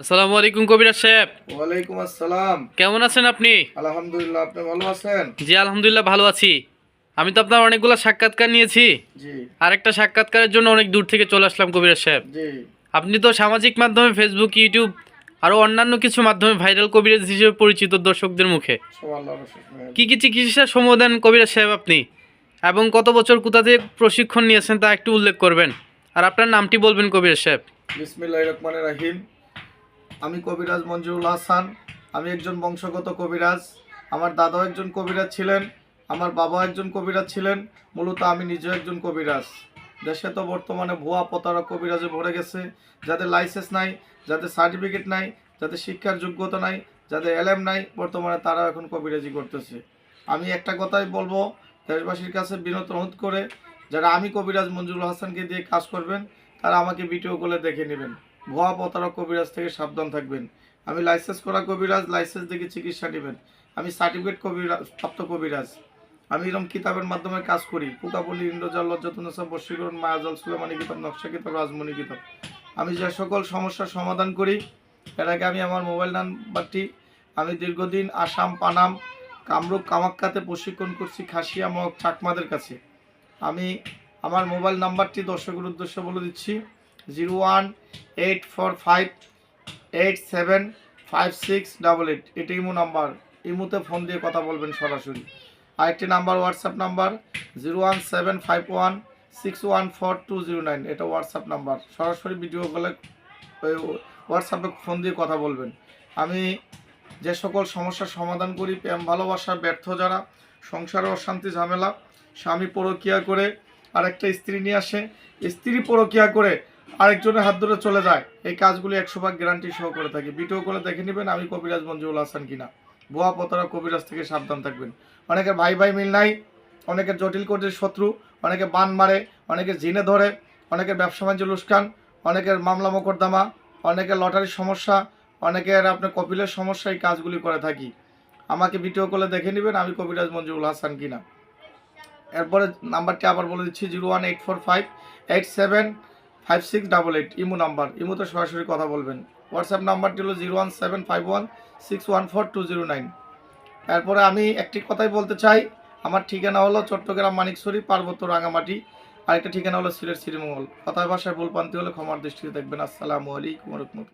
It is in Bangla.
আসসালামু আলাইকুম কবিরাজ সাহেব। ওয়ালাইকুম আসসালাম। কেমন আছেন আপনি? আলহামদুলিল্লাহ আপনি ভালো আছেন? জি আলহামদুলিল্লাহ ভালো আছি। আমি তো আপনার অনেকগুলো সাক্ষাৎকার নিয়েছি। জি। আর সাক্ষাৎকারের জন্য অনেক দূর থেকে চলে আসলাম কবিরাজ সাহেব। জি। আপনি তো সামাজিক মাধ্যমে ফেসবুক ইউটিউব আরও অন্যান্য কিছু মাধ্যমে ভাইরাল কবিরাজ হিসেবে পরিচিত দর্শকদের মুখে। আল্লাহর কি কি চিকিৎসা দেন কবিরাজ সাহেব আপনি? এবং কত বছর কোথা থেকে প্রশিক্ষণ নিয়েছেন তা একটু উল্লেখ করবেন। আর আপনার নামটি বলবেন কবিরাজ সাহেব। বিসমিল্লাহির রহমানির রহিম। আমি কবিরাজ মঞ্জুরুল হাসান, আমি একজন বংশগত কবিরাজ, আমার দাদাও একজন কবিরাজ ছিলেন, আমার বাবা একজন কবিরাজ ছিলেন, মূলত আমি নিজেও একজন কবিরাজ। দেশে তো বর্তমানে ভুয়া প্রতারক কবিরাজে ভরে গেছে, যাদের লাইসেন্স নাই, যাদের সার্টিফিকেট নাই, যাদের শিক্ষার যোগ্যতা নাই, যাদের এলএম নাই, বর্তমানে তারা এখন কবিরাজি করতেছে। আমি একটা কথাই বলব, দেশবাসীর কাছে বিনত অনুরোধ করে, যারা আমি কবিরাজ মঞ্জুরুল হাসানকে দিয়ে কাজ করবেন, তারা আমাকে ভিডিও কলে দেখে নেবেন। ভুয়া প্রতারক কবিরাজ থেকে সাবধান থাকবেন। আমি লাইসেন্স করা কবিরাজ লাইসেন্স দেখে চিকিৎসা নেবেন। আমি সার্টিফিকেট কবিরাজ, প্রাপ্ত কবিরাজ। আমি এরকম কিতাবের মাধ্যমে কাজ করি। পুকাপল্লী ইন্দ্রজাল, লজ্জাতনসা, বশীকরণ, মায়াজল, সুলেমানি কিতাব, নকশা কিতাব, রাজমণি কিতাব। আমি যে সকল সমস্যার সমাধান করি, এর আগে আমি আমার মোবাইল নাম্বারটি, আমি দীর্ঘদিন আসাম, পানাম, কামরূপ, কামাক্কাতে প্রশিক্ষণ করছি খাসিয়া মগ চাকমাদের কাছে। আমি আমার মোবাইল নাম্বারটি দর্শকের উদ্দেশ্যে বলে দিচ্ছি। Zero one eight four five eight seven five six double eight এটি ইমো নাম্বার। ইমোতে ফোন দিয়ে কথা বলবেন সরাসরি। আরেকটি number WhatsApp number zero one seven five one six one four two zero nine এটা হোয়াটসঅ্যাপ নাম্বার। সরাসরি ভিডিও কলে হোয়াটসঅ্যাপে ফোন দিয়ে কথা বলবেন। আমি যে সকল সমস্যার সমাধান করি, প্রেম, ভালোবাসা, ব্যর্থ যারা, সংসারে অশান্তি, ঝামেলা, স্বামী পরকিয়া করে আরেকটা স্ত্রী নিয়ে আসে, স্ত্রী পরকিয়া করে আরেকজনের হাত ধরে চলে যায়। এই কাজগুলি একশো ভাগ গ্যারান্টি সহ করে থাকি। ভিডিও করে দেখে নেবেন আমি কবিরাজ মঞ্জুরুল হাসান কিনা। ভুয়া পতারা কবিরাজ থেকে সাবধান থাকবেন। অনেকের ভাই ভাই মিল নাই, অনেকের জটিল কোটির শত্রু, অনেকে বান মারে, অনেকে জিনে ধরে, অনেকের ব্যবসা বাণিজ্য লুস্কান অনেকের মামলা মোকদ্দমা, অনেকের লটারির সমস্যা, অনেকের আপনার কপিলের সমস্যা, এই কাজগুলি করে থাকি। আমাকে ভিডিও কলে দেখে নেবেন আমি কবিরাজ মঞ্জুরুল হাসান কিনা। এরপরে নাম্বারটি আবার বলে দিচ্ছি zero one eight four five eight seven five six double eight imo number. ইমোতে সরাসরি কথা বলবেন। হোয়াটসঅ্যাপ নাম্বারটি হলো zero one seven five one six one four two zero nine এরপরে আমি একটি কথাই বলতে চাই। আমার ঠিকানা হলো চট্টগ্রাম মানিকছড়ি, পার্বত্য রাঙামাটি। আরেকটা ঠিকানা হলো সিলেট, শ্রীমঙ্গল। কথায় ভাষায় ভুলপান্তি হলে ক্ষমার দৃষ্টিতে দেখবেন। আসসালামু আলাইকুম রহমতুল্লাহ।